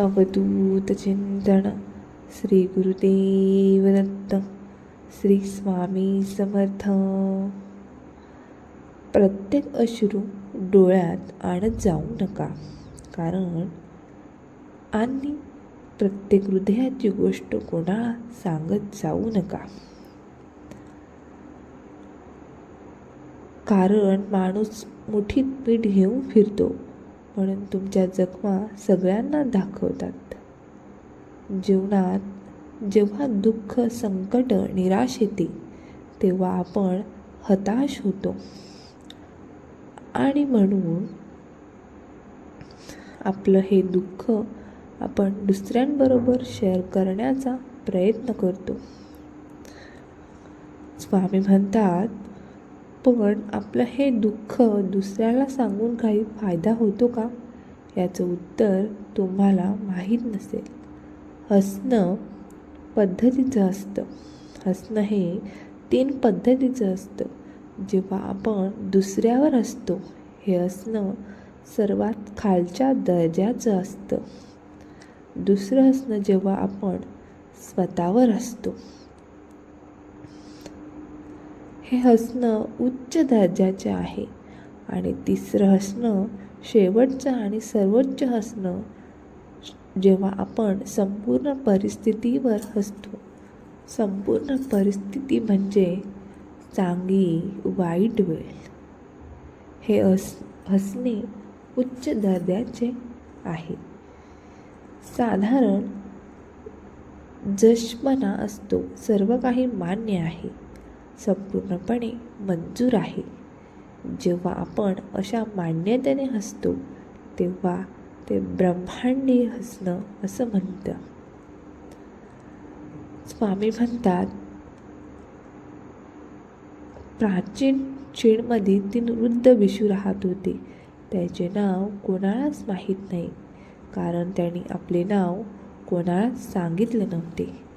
अवधूत चिंतन श्री गुरुदेव दत्त श्री स्वामी समर्थ. प्रत्येक अश्रू डोळ्यात आणत जाऊ नका कारण आणि प्रत्येक हृदयाची गोष्ट कोणाला सांगत जाऊ नका. कारण माणूस मुठीत पीठ घेऊन फिरतो म्हणून तुमच्या जखमा सगळ्यांना दाखवतात. जीवनात जेव्हा दुःख संकट निराश येते तेव्हा आपण हताश होतो. आणि म्हणून आपलं हे दुःख आपण दुसऱ्यांबरोबर शेअर करण्याचा प्रयत्न करतो. स्वामी म्हणतात पण आपलं हे दुःख दुसऱ्याला सांगून काही फायदा होतो का? याचं उत्तर तुम्हाला माहीत नसेल. हसणं पद्धतीचं असतं. हसणं हे तीन पद्धतीचं असतं. जेव्हा आपण दुसऱ्यावर हसतो हे हसणं सर्वात खालच्या दर्जाचं असतं. दुसरं हसणं जेव्हा आपण स्वतःवर असतो हे हसणं उच्च दर्जाचे आहे. आणि तिसरं हसणं शेवटचं आणि सर्वोच्च हसणं जेव्हा आपण संपूर्ण परिस्थितीवर हसतो. संपूर्ण परिस्थिती म्हणजे चांगली वाईट वेळ. हे हस हसणे उच्च दर्जाचे आहे. साधारण जशपणा असतो सर्व काही मान्य आहे. संपूर्णपणे मंजूर आहे. जेव्हा आपण अशा मान्यतेने हसतो तेव्हा ते ब्रह्मांडी हसणं असं म्हणतं. स्वामी म्हणतात प्राचीन चीनमध्ये तीन वृद्ध भिशू राहत होते. त्याचे नाव कोणालाच माहीत नाही. कारण त्यांनी आपले नाव कोणालाच सांगितले नव्हते.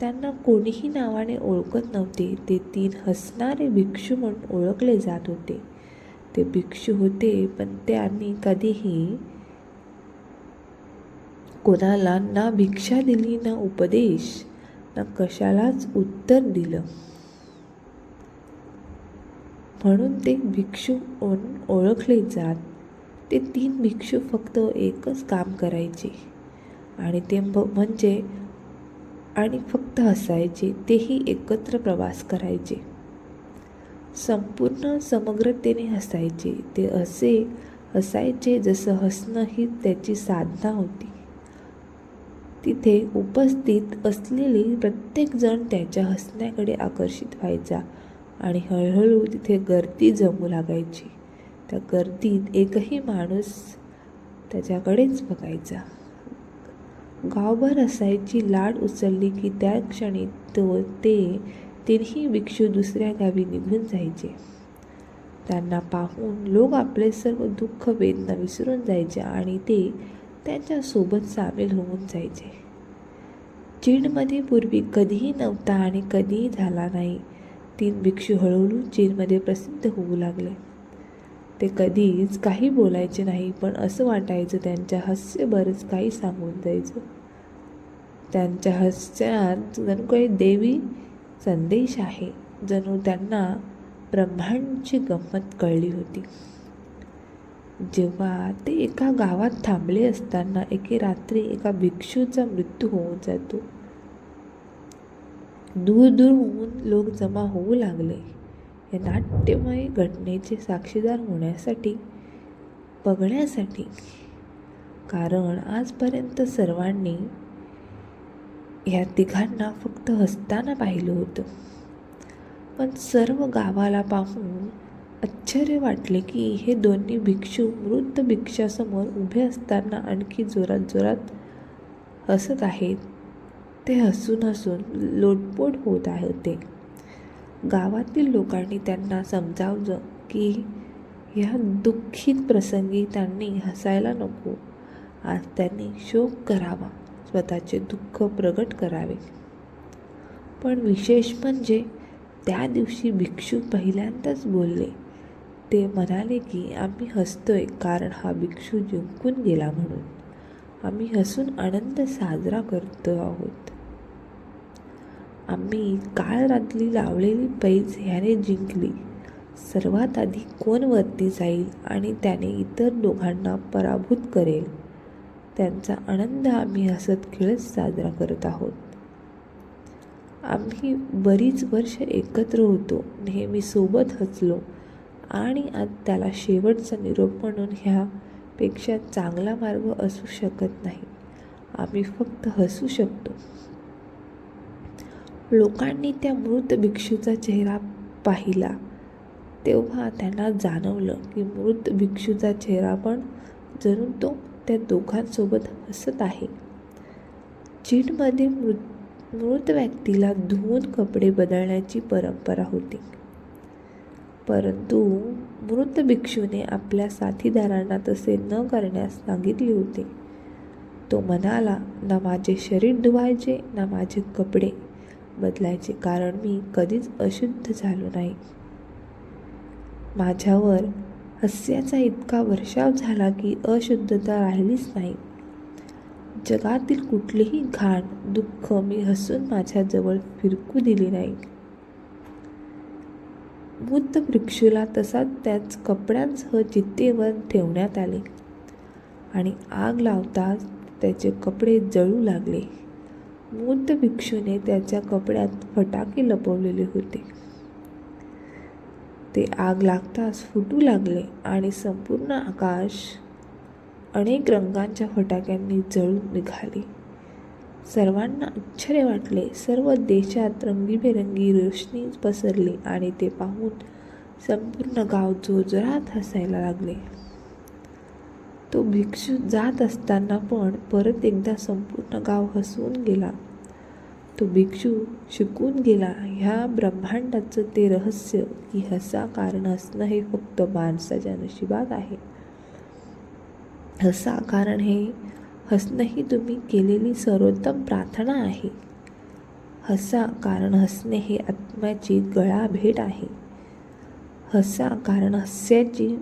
त्यांना कोणीही नावाने ओळखत नव्हते. ते तीन हसणारे भिक्षू म्हणून ओळखले जात होते. ते भिक्षू होते पण त्यांनी कधीही कोणाला ना भिक्षा दिली ना उपदेश ना कशालाच उत्तर दिलं. म्हणून ते भिक्षू म्हणून ओळखले जात. ते तीन भिक्षू फक्त एकच काम करायचे. आणि ते म्हणजे आणि फक्त हसायचे तेही एकत्र प्रवास करायचे. संपूर्ण समग्रतेने हसायचे ते असे हसायचे जसं हसणं ही त्याची साधना होती. तिथे उपस्थित असलेली प्रत्येकजण त्याच्या हसण्याकडे आकर्षित व्हायचा आणि हळूहळू तिथे गर्दी जमू लागायची. त्या गर्दीत एकही माणूस त्याच्याकडेच बघायचा. गावभर असायची लाट उचलली की त्या क्षणी तो ते तिन्ही भिक्षू दुसऱ्या गावी निघून जायचे. त्यांना पाहून लोक आपले सर्व दुःख वेदना विसरून जायचे आणि ते त्यांच्यासोबत सामील होऊन जायचे. चीनमध्ये पूर्वी कधीही नव्हता आणि कधीही झाला नाही. तीन भिक्षू हळूहळू चीनमध्ये प्रसिद्ध होऊ लागले. ते कधीच काही बोलायचे नाही पण असं वाटायचं त्यांच्या हास्य बरंच काही सांगून जायचं त्यांच्या हास्यात जणू काही देवी संदेश आहे जणू त्यांना ब्रह्मांडची गंमत कळली होती. जेव्हा ते एका गावात थांबले असताना एके रात्री एका भिक्षूचा मृत्यू होऊन जातो. दूर दूरहून लोक जमा होऊ लागले. या नाट्यमय घटनेचे साक्षीदार होण्यासाठी बघण्यासाठी. कारण आजपर्यंत सर्वांनी या तिघांना फक्त हसताना पाहिलं होतं. पण सर्व गावाला पाहून आश्चर्य वाटले की हे दोन्ही भिक्षू वृद्ध भिक्षासमोर उभे असताना आणखी जोरात जोरात हसत आहेत. ते हसून हसून लोटपोट होत आहे ते गावातील लोकांनी त्यांना समजावलं की ह्या दुःखीत प्रसंगी त्यांनी हसायला नको. आज त्यांनी शोक करावा स्वतःचे दुःख प्रगट करावे. पण विशेष म्हणजे त्या दिवशी भिक्षू पहिल्यांदाच बोलले. ते म्हणाले की आम्ही हसतोय कारण हा भिक्षू जिंकून गेला म्हणून. आम्ही हसून आनंद साजरा करतो आहोत. आम्ही काळ रात्री लावलेली पैज ह्याने जिंकली. सर्वात आधी कोण वरती जाईल आणि त्याने इतर दोघांना पराभूत करेल? त्यांचा आनंद आम्ही हसत खेळत साजरा करत आहोत. आम्ही बरीच वर्ष एकत्र होतो नेहमी सोबत हसलो आणि आज त्याला शेवटचा निरोप म्हणून ह्यापेक्षा चांगला मार्ग असू शकत नाही. आम्ही फक्त हसू शकतो. लोकांनी त्या मृत भिक्षूचा चेहरा पाहिला. तेव्हा त्यांना जाणवलं की मृत भिक्षूचा चेहरा पण जणू तो त्या दोघांसोबत हसत आहे. चीनमध्ये मृत मृत व्यक्तीला धुवून कपडे बदलण्याची परंपरा होती. परंतु मृत भिक्षूने आपल्या साथीदारांना तसे न करण्यास सांगितले होते. तो म्हणाला ना माझे शरीर धुवायचे ना माझे कपडे. बदलायचे कारण मी कधीच अशुद्ध झालो नाही. माझ्यावर हास्याचा इतका वर्षाव झाला की अशुद्धता राहिलीच नाही. जगातील कुठलीही घाण दुःख मी हसून माझ्याजवळ फिरकू दिली नाही. बुद्ध भिक्षूला तसाच त्याच कपड्यांसह चित्तेवर ठेवण्यात आले आणि आग लावताच त्याचे कपडे जळू लागले. मूर्त भिक्षूने त्याच्या कपड्यात फटाके लपवलेले होते. ते आग लागताच फुटू लागले आणि संपूर्ण आकाश अनेक रंगांच्या फटाक्यांनी जळून निघाले. सर्वांना आश्चर्य वाटले. सर्व देशात रंगीबेरंगी रोशनी पसरली आणि ते पाहून संपूर्ण गाव जोरजोरात हसायला लागले. तो भिक्षू जात असताना पण परत एकदा संपूर्ण गाव हसवून गेला. तो भिक्षू शिकून गेला ह्या ब्रह्मांडाचं ते रहस्य की हसा कारण हसणं हे फक्त माणसाच्या नशिबात आहे. हसा कारण हे हसणं ही तुम्ही केलेली सर्वोत्तम प्रार्थना आहे. हसा कारण हसणे हे आत्म्याची गळाभेट आहे. हसा कारण हस्याची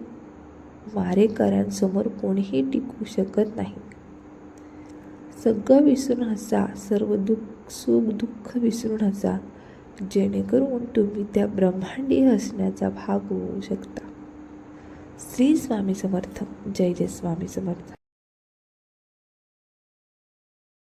मारेकऱ्यांसमोर कोणीही टिकू शकत नाही. सगळं विसरून हसा सर्व दुःख सुख दुःख विसरून हसा जेणेकरून तुम्ही त्या ब्रह्मांडी हसण्याचा भाग होऊ शकता. श्री स्वामी समर्थ. जय जय स्वामी समर्थ.